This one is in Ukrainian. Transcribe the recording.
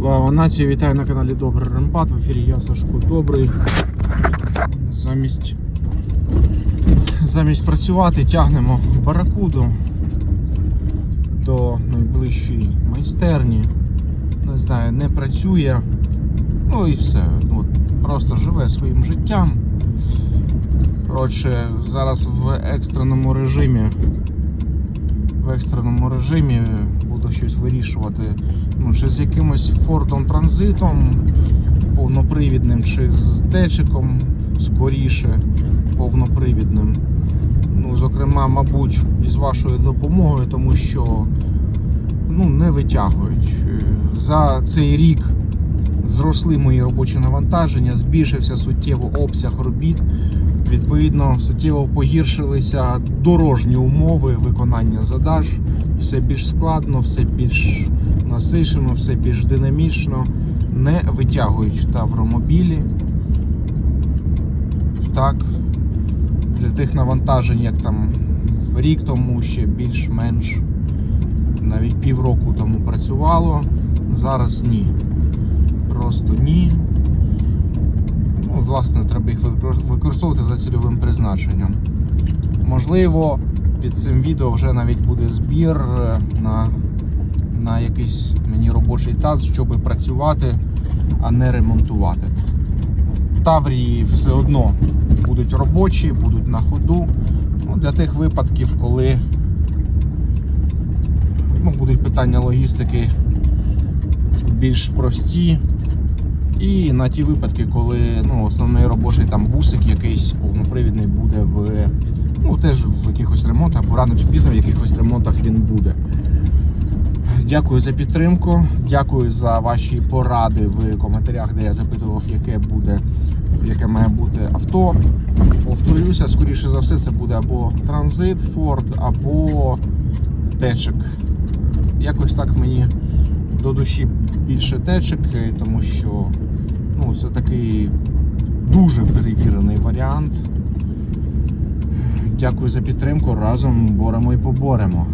Слава нації, вітаю на каналі Добрий Рембат. В ефірі я Сашко Добрий. Замість, замість працювати тягнемо баракуду до найближчої майстерні. Не знаю, не працює. Ну і все. Ну, От, просто живе своїм життям. Коротше, зараз в екстреному режимі. В екстреному режимі щось вирішувати. Ну, чи з якимось Фордом транзитом повнопривідним, чи з течиком скоріше повнопривідним. Ну, зокрема, мабуть, із вашою допомогою, тому що ну, не витягують. За цей рік зросли мої робочі навантаження, збільшився суттєво обсяг робіт. Відповідно, суттєво погіршилися дорожні умови виконання задач. Все більш складно, все більш насичено, все більш динамічно. Не витягують тавромобілі. Так, для тих навантажень, як там рік тому ще більш-менш навіть півроку тому працювало. Зараз ні. Просто ні. Ну, власне, треба їх використовувати за цільовим призначенням. Можливо, під цим відео вже навіть буде збір е, на, на якийсь мені робочий таз, щоб працювати, а не ремонтувати. Таврії все одно будуть робочі, будуть на ходу. Ну, для тих випадків, коли ну, будуть питання логістики більш прості. І на ті випадки, коли ну, основний робочий там бусик якийсь повнопривідний буде в ну, теж в якихось ремонтах, бо рано чи пізно в якихось ремонтах він буде. Дякую за підтримку, дякую за ваші поради в коментарях, де я запитував, яке буде, яке має бути авто. Повторюся, скоріше за все, це буде або транзит Ford, або течик. Якось так мені до душі більше течик, тому що ну, це такий дуже перевірений варіант. Дякую за підтримку. Разом боремо і поборемо.